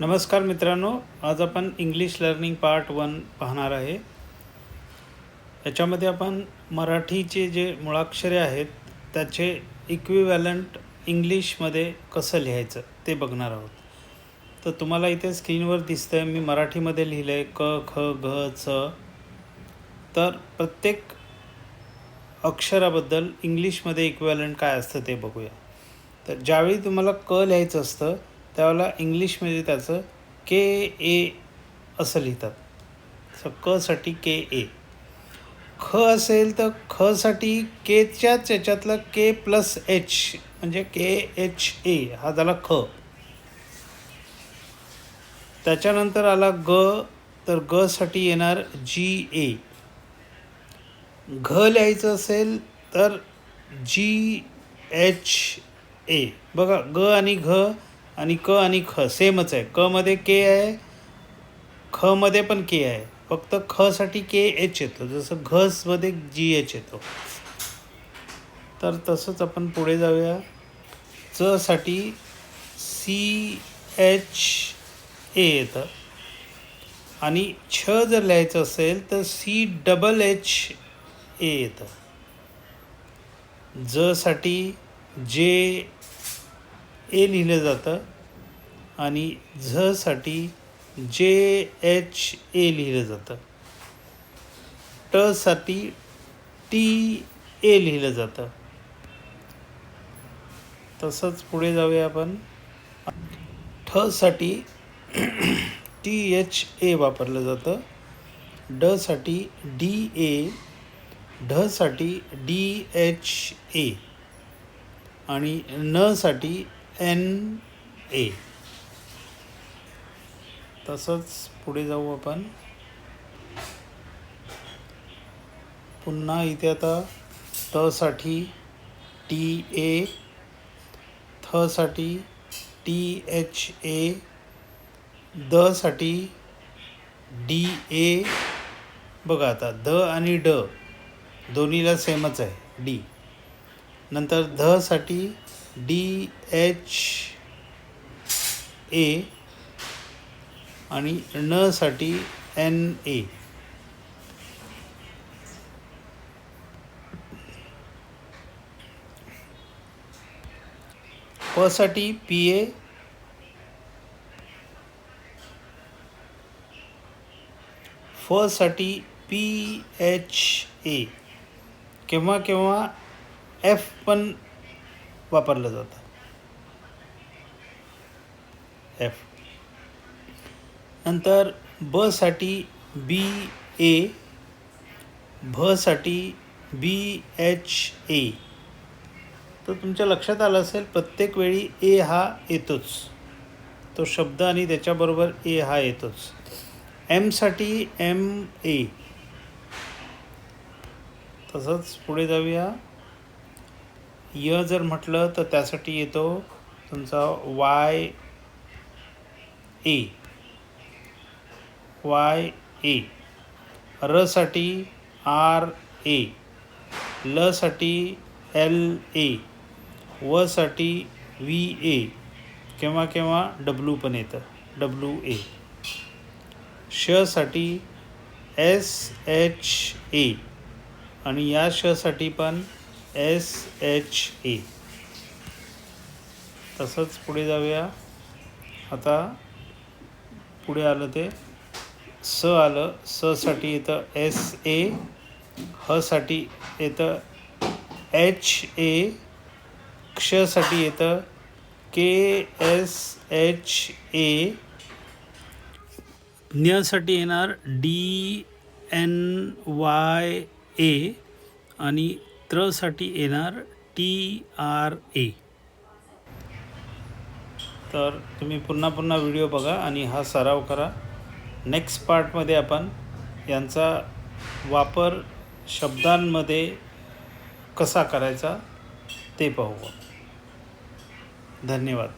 नमस्कार मित्रांनो आज आपण इंग्लिश लर्निंग पार्ट वन पाहणार आहे. याच्यामध्ये आपण मराठीचे जे मुळाक्षरे आहेत त्याचे इक्विव्हॅलंट इंग्लिशमध्ये कसं लिहायचं ते बघणार आहोत. तर तुम्हाला इथे स्क्रीनवर दिसतं आहे मी मराठीमध्ये लिहिलं आहे क ख घ च. तर प्रत्येक अक्षराबद्दल इंग्लिशमध्ये इक्विव्हॅलंट काय असतं ते बघूया. तर ज्यावेळी तुम्हाला क लिहायचं असतं त्यावेळेला इंग्लिशमध्ये त्याचं के ए असं लिहितात. स कसाठी के ए. ख असेल तर खसाठी केच्याच याच्यातलं के प्लस एच म्हणजे के एच ए हा झाला ख. त्याच्यानंतर आला ग तर गसाठी येणार जी ए. घ लिहायचं असेल तर जी एच ए. बघा ग आणि घ आणि क आणि ख सेमच आहे. क मध्ये के आहे ख मध्ये पण के आहे. फक्त ख साठी के एच येतो. जसं घसमध्ये जी एच येतो. तर तसंच आपण पुढे जाऊया. च साठी सी एच ए येतं. आणि छ जर लिहायचं असेल तर सी डबल एच ए येतं. जसाठी जे ए लिहिलं जातं आणि झसाठी जे एच ए लिहिलं जातं. टसाठी टी ए लिहिलं जातं. तसंच पुढे जाऊया आपण. ठसाठी टी एच ए वापरलं जातं. डसाठी डी ए ढसाठी डी एच ए आणि नसाठी एन ए तसंच पुढे जाऊ आपण. पुन्हा इथे आता टसाठी टी ए थसाठी टी एच ए दसाठी डी ए. बघा आता द आणि ड दोन्हीला सेमच आहे डी. नंतर धसाठी डी एच ए आणि नसाठी एन ए पसाठी पी ए फसाठी पी एच ए केव्हा केव्हा एफ पण वापरलं जातं. एफ नंतर बसाठी बी ए भसाठी बी एच ए तर तुमच्या लक्षात आलं असेल प्रत्येक वेळी ए हा येतोच. तो शब्द आणि त्याच्याबरोबर ए हा येतोच. एमसाठी एम ए तसंच पुढे जाऊया. य जर म्हटलं तर त्यासाठी येतो तुमचा वाय ए. Y A. र साठी आर ए. लसाठी एल ए. वसाठी व्ही ए. केव्हा केव्हा डब्ल्यू पण येतं. W A. शसाठी S H A. आणि या शसाठी पण एस एच ए तसंच पुढे जाऊया. आता पुढे आलं ते स आलं. स साठी येतं एस ए. हसाठी येतं एच ए. क्षसाठी येतं के एस एच ए. ज्ञसाठी येणार डी एन वाय ए आणि त्रसाठी येणार टी आर ए. तर तुम्ही पुन्हा पुन्हा व्हिडिओ बघा आणि हा सराव करा. नेक्स्ट पार्टमध्ये आपण यांचा वापर शब्दांमध्ये कसा करायचा ते पाहू. धन्यवाद.